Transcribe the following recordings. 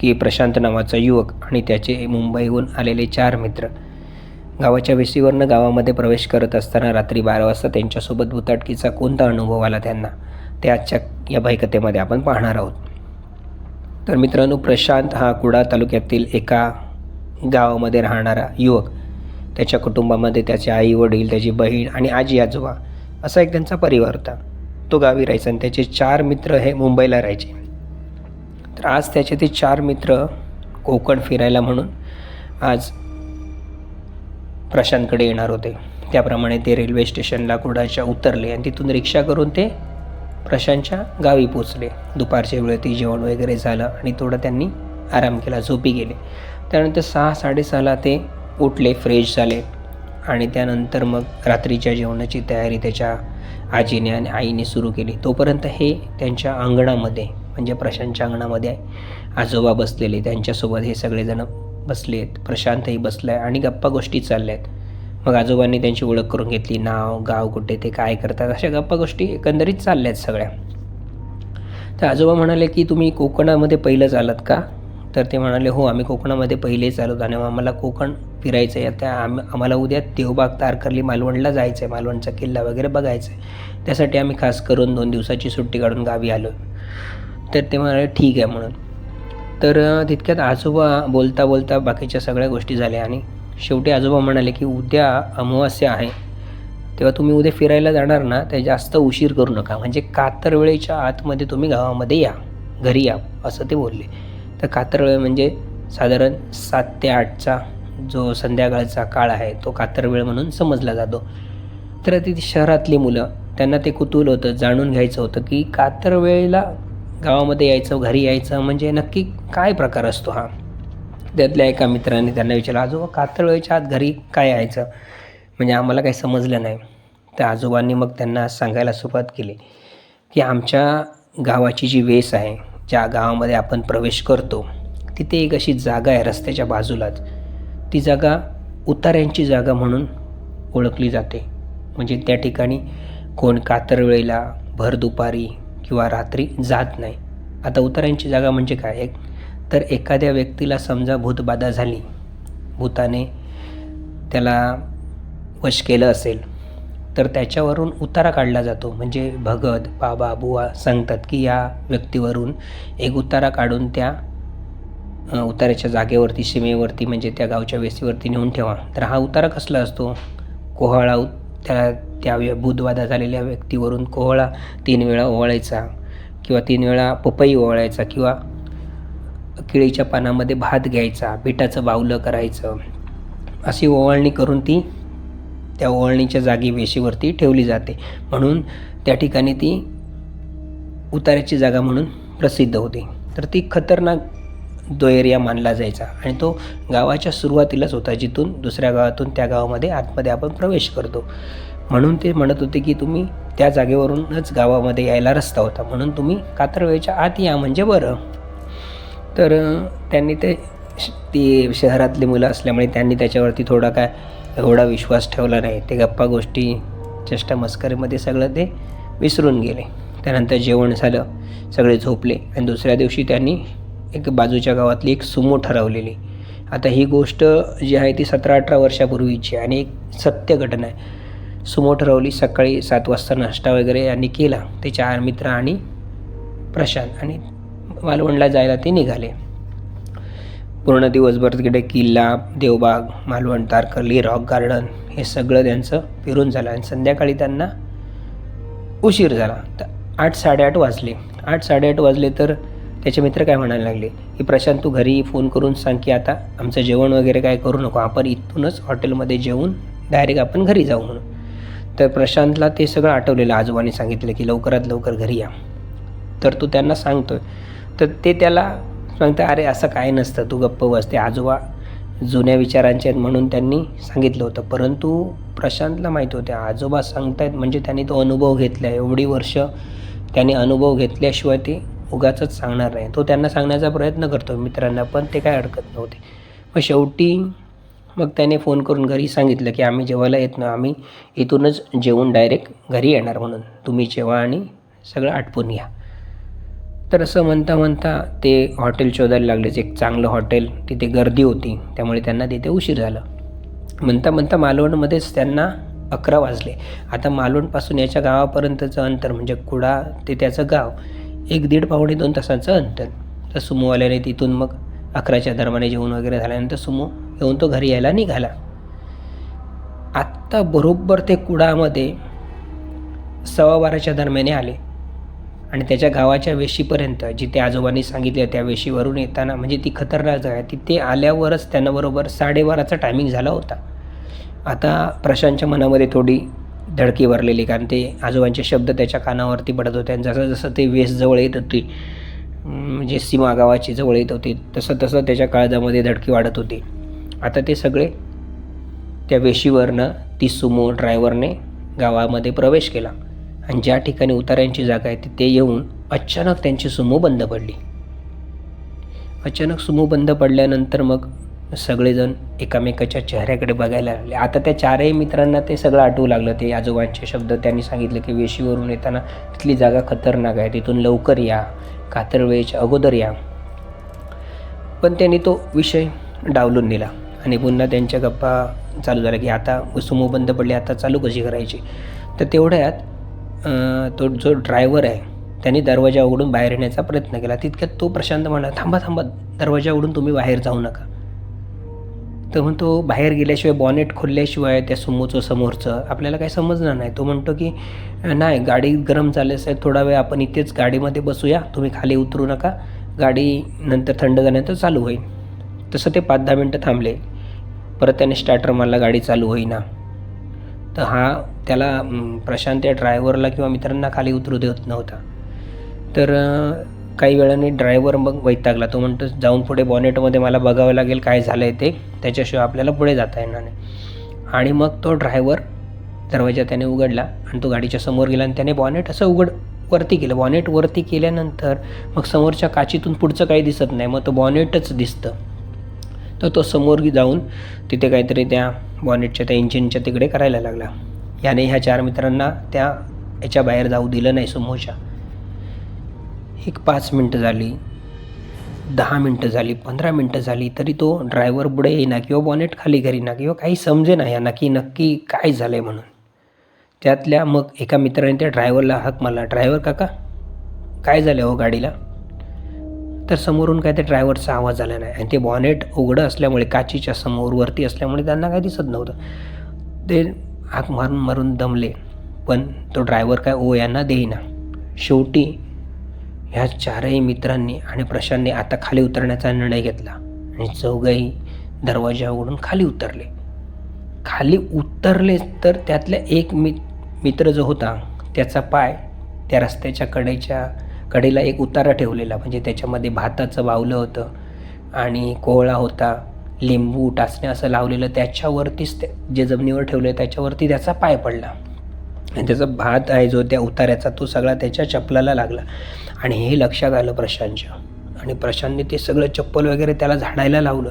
की प्रशांत नावाचा युवक आणि त्याचे मुंबईहून आलेले चार मित्र. गावाच्या वेशीवरनं गावामध्ये प्रवेश करत असताना रात्री बारा वाजता त्यांच्यासोबत भुताटकीचा कोणता अनुभव आला त्यांना? ते आजच्या या भाईकथेमध्ये आपण पाहणार आहोत. तर मित्रांनो प्रशांत हा कुडा तालुक्यातील एका गावामध्ये राहणारा युवक. त्याच्या कुटुंबामध्ये त्याचे आई वडील त्याची बहीण आणि आजी आजोबा असा एक त्यांचा परिवार होता. तो गावी राहायचा आणि त्याचे चार मित्र हे मुंबईला राहायचे. तर आज त्याचे ते चार मित्र कोकण फिरायला म्हणून आज प्रशांतकडे येणार होते. त्याप्रमाणे ते रेल्वे स्टेशनला कुडाच्या उतरले आणि तिथून रिक्षा करून ते प्रशांतच्या गावी पोचले दुपारच्या वेळेत जेवण वगैरे झालं आणि थोडं त्यांनी आराम केला झोपी गेले. त्यानंतर सहा साडेसहाला ते उठले फ्रेश झाले आणि त्यानंतर मग रात्रीच्या जेवणाची तयारी त्याच्या आजीने आणि आईने सुरू केली. तोपर्यंत हे त्यांच्या अंगणामध्ये म्हणजे प्रशांतच्या अंगणामध्ये आजोबा बसलेले त्यांच्यासोबत हे सगळेजण बसले आहेत प्रशांतही बसला आहे आणि गप्पा गोष्टी चालल्या आहेत मग आजोबांनी त्यांची ओळख करून घेतली. नाव गाव कुठे ते काय करतात? अशा गप्पा गोष्टी एकंदरीत चालल्या आहेत सगळ्या. तर आजोबा म्हणाले की तुम्ही कोकणामध्ये पहिलंच आलात का? तर ते म्हणाले हो आम्ही कोकणामध्ये पहिलेच आलो आणि आम्हाला कोकण फिरायचं आहे त्या आम आम्हाला उद्या देवबाग तारकर्ली मालवणला जायचं आहे मालवणचा किल्ला वगैरे बघायचा आहे त्यासाठी आम्ही खास करून दोन दिवसाची सुट्टी काढून गावी आलो तर ते म्हणाले ठीक आहे म्हणून. तर तितक्यात आजोबा बोलता बोलता बाकीच्या सगळ्या गोष्टी झाल्या आणि शेवटी आजोबा म्हणाले की उद्या अमावस्या आहे. तेव्हा तुम्ही उद्या फिरायला जाणार ना ते जास्त उशीर करू नका. म्हणजे कातर वेळेच्या आतमध्ये तुम्ही गावामध्ये या. घरी या असं ते बोलले. तर कातर वेळ म्हणजे साधारण सात ते आठचा जो संध्याकाळचा काळ आहे तो कातर वेळ म्हणून समजला जातो. तर ती शहरातली मुलं त्यांना ते कुतूहल होतं जाणून घ्यायचं होतं की कातर वेळेला गावामध्ये यायचं घरी यायचं म्हणजे नक्की काय प्रकार असतो हा? त्यातल्या एका मित्राने त्यांना विचारलं आजोबा कातर वेळेच्या आत घरी काय यायचं? म्हणजे आम्हाला काही समजलं नाही. त्या आजोबांनी मग त्यांना सांगायला सुरुवात केली की आमच्या गावाची जी वेस आहे ज्या गावामध्ये आपण प्रवेश करतो तिथे एक अशी जागा आहे रस्त्याच्या बाजूलाच. ती जागा उतार्यांची जागा म्हणून ओळखली जाते. म्हणजे त्या ठिकाणी कोण कातरवेळेला भर दुपारी किंवा रात्री जात नाही. आता उतारांची जागा म्हणजे काय? एक तर एखाद्या व्यक्तीला समजा भूतबाधा झाली भूताने त्याला वश केलं असेल तर त्याच्यावरून उतारा काढला जातो. म्हणजे भगत बाबा बुवा सांगतात की या व्यक्तीवरून एक उतारा काढून त्या उताराच्या जागेवरती सीमेवरती म्हणजे त्या गावच्या वेसीवरती नेऊन ठेवा. तर हा उतारा कसला असतो? कोहळा त्याला त्या त्या व्य- बुधवादा झालेल्या व्यक्तीवरून कोहळा तीन वेळा ओवाळायचा किंवा तीन वेळा पपई ओवाळायचा किंवा केळीच्या पानामध्ये भात घ्यायचा पिठाचं बावलं करायचं. अशी ओवाळणी करून ती त्या ओवाळणीच्या जागी वेशीवरती ठेवली जाते. म्हणून त्या ठिकाणी ती उतार्याची जागा म्हणून प्रसिद्ध होते. तर ती खतरनाक जो एरिया मानला जायचा. आणि तो गावाच्या सुरुवातीलाच होता जिथून दुसऱ्या गावातून त्या गावामध्ये आतमध्ये आपण प्रवेश करतो. म्हणून ते म्हणत होते की तुम्ही त्या जागेवरूनच गावामध्ये यायला रस्ता होता. म्हणून तुम्ही कातरवेच्या आत या म्हणजे बरं. तर त्यांनी ते श- ती शहरातली मुलं असल्यामुळे त्यांनी त्याच्यावरती थोडा काय एवढा विश्वास ठेवला नाही. ते गप्पा गोष्टी चेष्टा मस्करीमध्ये सगळं ते विसरून गेले. त्यानंतर जेवण झालं सगळे झोपले. आणि दुसऱ्या दिवशी त्यांनी एक बाजूच्या गावातली एक सुमो ठरवलेली. आता ही गोष्ट जी आहे ती सतरा अठरा वर्षापूर्वीची आणि एक सत्य घटना आहे. सुमो ठरवली सकाळी सात वाजता नाश्ता वगैरे यांनी केला. ते चार मित्र आणि प्रशांत आणि मालवणला जायला ते निघाले. पूर्ण दिवसभर तिकडे किल्ला देवबाग मालवण तारकर्ली रॉक गार्डन हे सगळं त्यांचं फिरून झालं आणि संध्याकाळी त्यांना उशीर झाला. तर आठ साडेआठ वाजले. आठ साडेआठ वाजले तर त्याचे मित्र काय म्हणायला लागले? की प्रशांत तू घरी फोन करून सांग की आता आमचं जेवण वगैरे काय करू नको. आपण इथूनच हॉटेलमध्ये जेवून डायरेक्ट आपण घरी जाऊ म्हणून. तर प्रशांतला ते सगळं आठवलेलं आजोबांनी सांगितलं की लवकरात लवकर घरी या. तर तू त्यांना सांगतोय. तर ते त्याला सांगतं अरे असं काय नसतं. तू गप्प बसते आजोबा जुन्या विचारांचे आहेत म्हणून त्यांनी सांगितलं होतं. परंतु प्रशांतला माहीत होते आजोबा सांगतायत म्हणजे त्यांनी तो अनुभव घेतला. आहे एवढी वर्ष त्यांनी अनुभव घेतल्याशिवाय ते उगाच सांगणार नाही. तो त्यांना सांगण्याचा प्रयत्न करतो मित्रांना पण ते काय अडकत नव्हते. मग शेवटी मग त्याने फोन करून घरी सांगितलं की आम्ही जेवायला येत ना आम्ही इथूनच जेवून डायरेक्ट घरी येणार म्हणून. तुम्ही जेवा आणि सगळं आटपून या तर असं म्हणता म्हणता ते हॉटेल शोधायला लागलेच एक चांगलं हॉटेल तिथे गर्दी होती. त्यामुळे त्यांना तिथे उशीर झाला. म्हणता म्हणता मालवणमध्येच त्यांना अकरा वाजले. आता मालवणपासून याच्या गावापर्यंतचं अंतर म्हणजे कुडा ते त्याचं गाव. एक दीड पावणे दोन तासांचं अंतर. तर सुमोवाल्याने तिथून मग अकराच्या दरम्याने जेवण वगैरे झाल्यानंतर सुमो येऊन तो घरी यायला निघाला. आत्ता बरोबर ते कुडामध्ये सव्वा बाराच्या दरम्याने आले. आणि त्याच्या गावाच्या वेशीपर्यंत जिथे आजोबांनी सांगितले त्या वेशीवरून येताना म्हणजे ती खतरनाक जागा आहे तिथे आल्यावरच त्यांना बरोबर साडेबाराचा टायमिंग झाला होता. आता प्रशांतच्या मनामध्ये थोडी धडकी भरलेली कारण ते आजोबांचे शब्द त्याच्या कानावरती पडत होते आणि जसं जसं ते वेस जवळ येत होती म्हणजे सीमा गावाची जवळ येत होती तसं तसं त्याच्या काळजामध्ये धडकी वाढत होती. आता ते सगळे त्या वेशीवरनं ती सुमो ड्रायव्हरने गावामध्ये प्रवेश केला आणि ज्या ठिकाणी उतार्यांची जागा आहे तिथे येऊन अचानक त्यांची सुमो बंद पडली. अचानक सुमो बंद पडल्यानंतर मग सगळेजण एकामेकाच्या चेहऱ्याकडे बघायला लागले. आता त्या चारही मित्रांना ते सगळं आठवू लागलं. ते आजोबांचे शब्द त्यांनी सांगितले की वेशीवरून येताना तिथली जागा खतरनाक आहे. तिथून लवकर या. कातर वेळेच्या अगोदर या. पण त्यांनी तो विषय डावलून दिला आणि पुन्हा त्यांच्या गप्पा चालू झाल्या की आता सुमो बंद पडले आता चालू कशी करायची? तर तेवढ्यात तो जो ड्रायव्हर आहे त्यांनी दरवाजा उघडून बाहेर येण्याचा प्रयत्न केला. तितक्यात तो प्रशांत म्हणा थांबा थांबा. दरवाजा उघडून तुम्ही बाहेर जाऊ नका. तर म्हणतो बाहेर गेल्याशिवाय बॉनेट खोलल्याशिवाय त्या सुमोचं समोरचं आपल्याला काही समजणार नाही. तो म्हणतो की नाही गाडी गरम झाल्यास असेल थोडा वेळ आपण इथेच गाडीमध्ये बसूया तुम्ही खाली उतरू नका गाडी नंतर थंड झाल्यानंतर चालू होईल. तसं ते पाच दहा मिनटं थांबले. परत त्याने स्टार्टर मारला गाडी चालू होईना. तर हा त्याला प्रशांत या ड्रायव्हरला किंवा मित्रांना खाली उतरू देत नव्हता. तर काही वेळाने ड्रायव्हर मग वैतागला. तो म्हणतो जाऊन पुढे बॉनेटमध्ये मला बघावं लागेल काय झालं आहे ते. त्याच्याशिवाय आपल्याला पुढे जाता येणार नाही. आणि मग तो ड्रायव्हर दरवाजा त्याने उघडला आणि तो गाडीच्या समोर गेला आणि त्याने बॉनेट असं उघड वरती केलं. बॉनेट वरती केल्यानंतर मग समोरच्या काचीतून पुढचं काही दिसत नाही. मग तो बॉनेटच दिसतं. तर तो समोर जाऊन तिथे काहीतरी त्या बॉनेटच्या त्या इंजिनच्या तिकडे करायला लागला. याने ह्या चार मित्रांना त्या याच्या बाहेर जाऊ दिलं नाही समोरच्या. एक पाच मिनटं झाली दहा मिनटं झाली पंधरा मिनटं झाली तरी तो ड्रायव्हर पुढे येईना किंवा बॉनेट खाली करीना किंवा काही समजे ना यांना की नक्की काय झालं आहे म्हणून. त्यातल्या मग एका मित्राने त्या ड्रायव्हरला हाक मारला ड्रायव्हर काका काय झालं हो गाडीला? तर समोरून काय ते ड्रायव्हरचा आवाज आला नाही आणि ते बॉनेट उघडं असल्यामुळे काचीच्या समोर वरती असल्यामुळे त्यांना काही दिसत नव्हतं. ते हाक मारून मारून दमले पण तो ड्रायव्हर काय ओ यांना देईना. शेवटी ह्या चारही मित्रांनी आणि प्रशांतने आता खाली उतरण्याचा निर्णय घेतला. आणि चौघही दरवाजा उघडून खाली उतरले. खाली उतरले तर त्यातल्या एक मि मित्र जो होता त्याचा पाय त्या रस्त्याच्या कडेच्या कडेला एक उतारा ठेवलेला. म्हणजे त्याच्यामध्ये भाताचं बावलं होतं आणि कोहळा होता लिंबू टाचणे असं लावलेलं. त्याच्यावरतीच ते जे जमिनीवर ठेवलं त्याच्यावरती त्याचा पाय पडला. आणि त्याचा भात आहे जो त्या उतार्याचा तो सगळा त्याच्या चपलाला लागला. आणि हे लक्षात आलं प्रशांतच्या. आणि प्रशांतने ते सगळं चप्पल वगैरे त्याला झाडायला लावलं.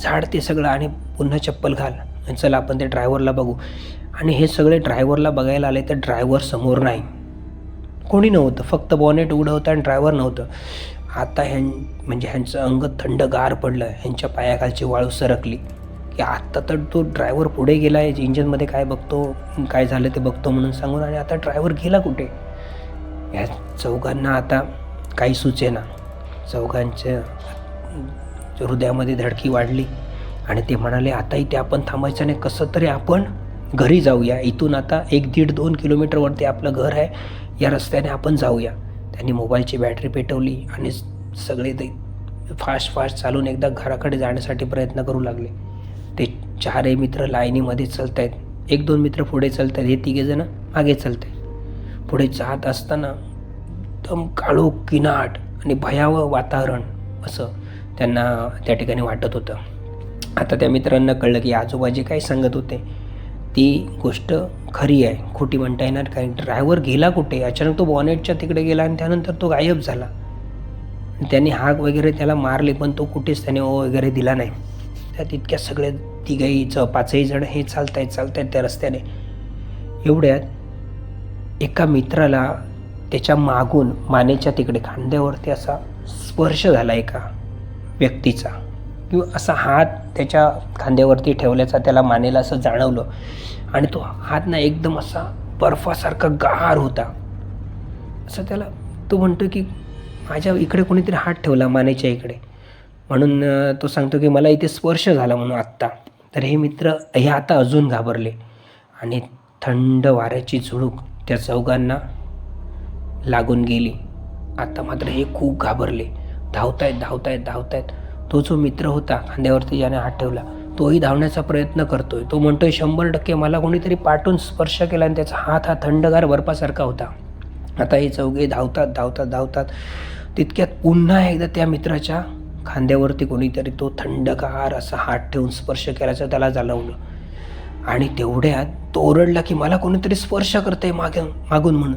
झाड ते सगळं आणि पुन्हा चप्पल घाल. आणि चला आपण ते ड्रायव्हरला बघू. आणि हे सगळे ड्रायव्हरला बघायला आले तर ड्रायव्हर समोर नाही. कोणी नव्हतं. फक्त बॉनेट उघडं होतं आणि ड्रायव्हर नव्हतं. आता ह्यां म्हणजे ह्यांचं अंग थंडगार पडलं. ह्यांच्या पायाखालची वाळू सरकली. की आत्ता तर तो ड्रायव्हर पुढे गेला आहे इंजिनमध्ये काय बघतो काय झालं ते बघतो म्हणून सांगून आणि आता ड्रायव्हर गेला कुठे? या चौघांना आता काही सुचेना. चौघांच्या हृदयामध्ये धडकी वाढली आणि ते म्हणाले आता इथे आपण थांबायचं नाही. कसं तरी आपण घरी जाऊया. इथून आता एक दीड दोन किलोमीटरवरती आपलं घर आहे. या रस्त्याने आपण जाऊया. त्यांनी मोबाईलची बॅटरी पेटवली आणि सगळे ते फास्ट फास्ट चालून एकदा घराकडे जाण्यासाठी प्रयत्न करू लागले. ते चारही मित्र लाईनीमध्ये चालत आहेत एक दोन मित्र पुढे चालत आहेत हे तिघेजणं मागे चालत आहेत पुढे जात असताना एकदम काळो किनाट आणि भयावह वातावरण असं त्यांना त्या ठिकाणी वाटत होतं. आता त्या मित्रांना कळलं की आजोबा जे काय सांगत होते? ती गोष्ट खरी आहे. खोटी म्हणता येणार कारण ड्रायव्हर गेला कुठे? अचानक तो बॉनेटच्या तिकडे गेला आणि त्यानंतर तो गायब झाला. त्यांनी हाक वगैरे त्याला मारले पण तो कुठेच त्याने ओ वगैरे दिला नाही. त्या तितक्या सगळ्या तिघही च पाचही जण हे चालत आहेत चालत आहेत त्या रस्त्याने. एवढ्यात एका मित्राला त्याच्या मागून मानेच्या तिकडे खांद्यावरती असा स्पर्श झाला एका व्यक्तीचा. किंवा असा हात त्याच्या खांद्यावरती ठेवल्याचा त्याला मानेला असं जाणवलं. आणि तो हात ना एकदम असा बर्फासारखा गार होता. असं त्याला तो म्हणतो की माझ्या इकडे कोणीतरी हात ठेवला मानेच्या इकडे. म्हणून तो सांगतो की मला इथे स्पर्श झाला म्हणून आत्ता. तर हे मित्र हे आता अजून घाबरले. आणि थंड वाऱ्याची झुळूक त्या चौघांना लागून गेली. आता मात्र हे खूप घाबरले. धावतायत धावतायत धावतायत. तो जो मित्र होता खांद्यावरती ज्याने हात ठेवला तोही धावण्याचा प्रयत्न करतोय. तो म्हणतोय शंभर टक्के मला कोणीतरी पाठून स्पर्श केला आणि त्याचा हात हा थंडगार बर्फासारखा होता. आता हे चौघे धावतात धावतात धावतात. तितक्यात पुन्हा एकदा त्या मित्राच्या खांद्यावरती कोणीतरी तो थंडगार असा हात ठेवून स्पर्श केल्याचं त्याला जाणवलं. आणि तेवढ्यात तो ओरडला की मला कोणीतरी स्पर्श करतंय मागे मागून म्हणून.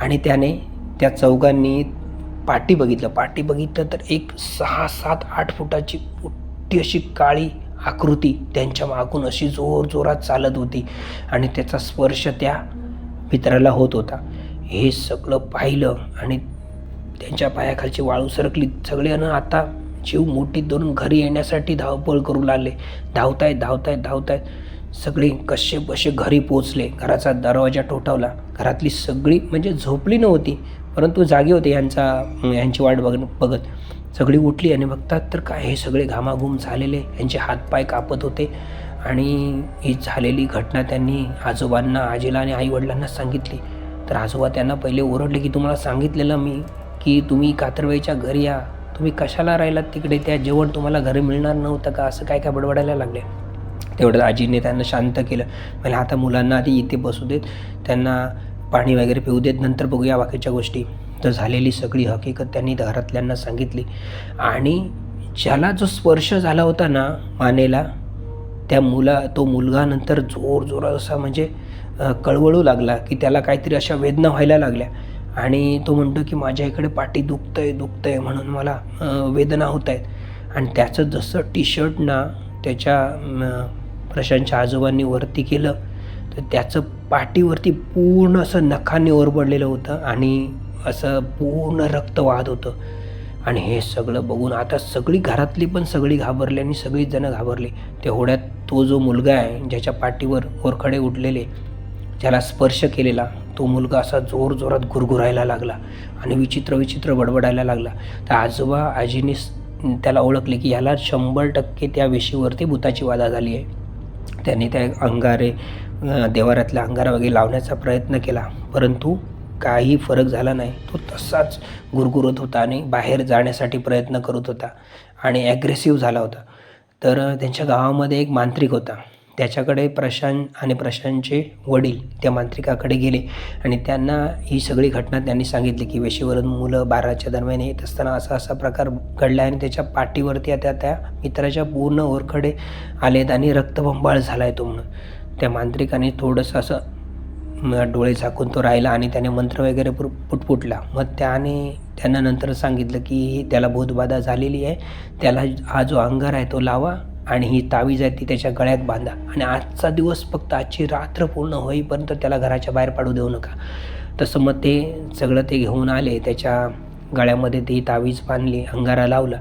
आणि त्याने त्या चौघांनी पाठी बघितलं. पाठी बघितलं तर एक सहा सात आठ फुटाची मोठी अशी काळी आकृती त्यांच्या मागून अशी जोर जोरात चालत होती. आणि त्याचा स्पर्श त्या मित्राला होत होता. हे सगळं पाहिलं आणि त्यांच्या पायाखालची वाळू सरकली. सगळेजण आता जीव मोठी धरून घरी येण्यासाठी धावपळ करू लागले. धावतायत धावतायत धावतायत सगळे कसे बसे घरी पोचले घराचा दरवाजा ठोठावला. घरातली सगळी म्हणजे झोपली नव्हती परंतु जागी होते यांचा यांची वाट बघ बघत. सगळी उठली आणि बघतात तर काय हे सगळे घामाघूम झालेले? यांचे हातपाय कापत होते आणि ही झालेली घटना त्यांनी आजोबांना आजीला आणि आईवडिलांना सांगितली. तर आजोबा त्यांना पहिले ओरडले की तुम्हाला सांगितलेलं मी की तुम्ही कातरवाईच्या घरी या. तुम्ही कशाला राहिलात तिकडे? त्या जेवण तुम्हाला घरी मिळणार नव्हतं का? असं काय काय बडबडायला लागले? तेवढं आजीने त्यांना शांत केलं. मला आता मुलांना आधी इथे बसू देत. त्यांना पाणी वगैरे पिऊ देत. नंतर बघूया बाकीच्या गोष्टी. तर झालेली सगळी हकीकत त्यांनी घरातल्यांना सांगितली. आणि ज्याला जो स्पर्श झाला होता ना मानेला त्या मुला तो मुलगा नंतर जोर जोरात असा म्हणजे कळवळू लागला की त्याला काहीतरी अशा वेदना व्हायला लागल्या. आणि तो म्हणतो की माझ्या इकडे पाठी दुखतं आहे दुखतं आहे म्हणून मला वेदना होत आहेत आणि त्याचं जसं टी शर्ट ना त्याच्या प्रशांतच्या आजोबांनी वरती केलं तर त्याचं पाठीवरती पूर्ण असं नखाने ओरबडलेलं होतं आणि असं पूर्ण रक्त वाहत होतं. आणि हे सगळं बघून आता सगळी घरातली पण सगळी घाबरली आणि सगळीच जणं घाबरली. तेवढ्यात तो जो मुलगा आहे ज्याच्या पाठीवर ओरखडे उठलेले ज्याला स्पर्श केलेला तो मुलगा असा जोर जोरात गुरगुरायला लागला आणि विचित्र विचित्र बडबडायला लागला. तर आजोबा आजीने त्याला ओळखले की याला शंभर टक्के त्या विषयीवरती भूताची वादा झाली आहे. त्यांनी त्या अंगारे देवाऱ्यातल्या देवारातल्या अंगारा वगैरे लावण्याचा प्रयत्न केला. परंतु काही फरक झाला नाही. तो तसाच गुरगुरत होता आणि बाहेर जाण्यासाठी प्रयत्न करत होता आणि ॲग्रेसिव्ह झाला होता. तर त्यांच्या गावामध्ये एक मांत्रिक होता. त्याच्याकडे प्रशांत आणि प्रशांतचे वडील त्या मांत्रिकाकडे गेले. आणि त्यांना ही सगळी घटना त्यांनी सांगितली की वेशीवरून मुलं बाराच्या दरम्यान येत असताना असा असा प्रकार घडला आणि त्याच्या पाठीवरती त्या त्या मित्राच्या पूर्ण ओरखडे आलेत आणि रक्तबंबाळ झाला आहे तो म्हणून. त्या मांत्रिकाने थोडंसं असं डोळे झाकून तो राहिला आणि त्याने मंत्र वगैरे पुर पुटपुटला. मग त्याने त्यांना नंतर सांगितलं की त्याला भूतबाधा झालेली आहे. त्याला हा जो अंगार आहे तो लावा. आणि ही तावीज आहे ती त्याच्या गळ्यात बांधा. आणि आजचा दिवस फक्त आजची रात्र पूर्ण होईपर्यंत त्याला घराच्या बाहेर पाडू देऊ नका. तसं मग ते सगळं ते घेऊन आले त्याच्या गळ्यामध्ये ती तावीज बांधली अंगारा लावला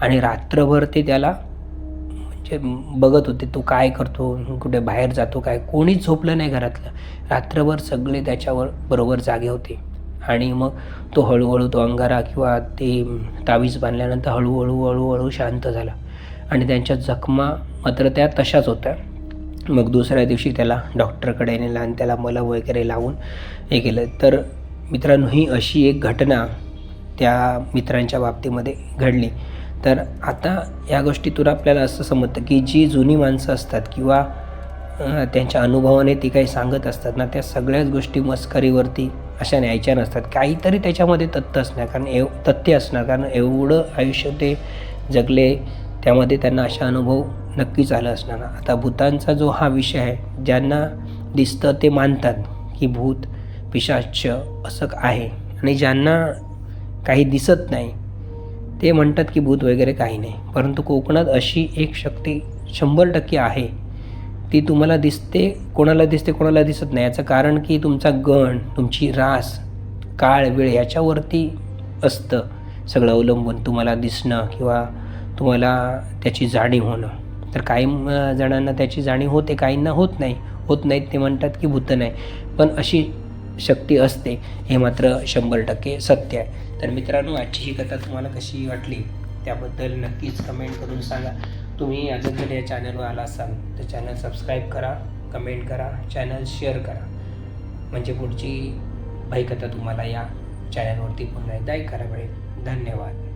आणि रात्रभर ते त्याला म्हणजे बघत होते तो काय करतो कुठे बाहेर जातो काय कोणीच झोपलं नाही घरातलं. रात्रभर सगळे त्याच्यावर बरोबर जागे होते. आणि मग तो हळूहळू तो अंगारा किंवा ते तावीज बांधल्यानंतर हळूहळू हळूहळू शांत झाला. आणि त्यांच्या जखमा मात्र त्या तशाच होत्या. मग दुसऱ्या दिवशी त्याला डॉक्टरकडे नेलं आणि त्याला मलम वगैरे लावून हे केलं. तर मित्रांनो ही अशी एक घटना त्या मित्रांच्या बाबतीमध्ये घडली. तर आता या गोष्टीतून आपल्याला असं समजतं की जी जुनी माणसं असतात किंवा त्यांच्या अनुभवाने ती काही सांगत असतात ना त्या सगळ्याच गोष्टी मस्करीवरती अशा न्यायच्या नसतात. काहीतरी त्याच्यामध्ये तथ्य असणार कारण एव तथ्य असणार कारण एवढं आयुष्य ते जगले त्यामध्ये त्यांना असा अनुभव नक्कीच आला असणार. आता भूतांचा जो हा विषय आहे ज्यांना दिसतं ते मानतात की भूत पिशाच असं आहे आणि ज्यांना काही दिसत नाही ते म्हणतात की भूत वगैरे काही नाही. परंतु कोकणात अशी एक शक्ती शंभर टक्के आहे ती तुम्हाला दिसते कोणाला दिसते कोणाला दिसत नाही. याचं कारण की तुमचा गण तुमची रास काळ वेळ याच्यावरती असतं. सगळं अवलंबून तुम्हाला दिसणं किंवा तुम्हाला त्याची जाणीव होणं. तर काही जणांना त्याची जाणीव होते काहींना होत नाही. होत नाहीत ते म्हणतात की भूत नाही. पण अशी शक्ती असते हे मात्र शंभर टक्के सत्य आहे. तर मित्रांनो आजची ही कथा तुम्हाला कशी वाटली त्याबद्दल नक्कीच कमेंट करून सांगा. तुम्ही अजून जर या चॅनलवर आला असाल तर चॅनल सबस्क्राईब करा कमेंट करा चॅनल शेअर करा. म्हणजे पुढची भयकथा तुम्हाला या चॅनलवरती पुन्हा एकदा ऐकायला मिळेल. धन्यवाद.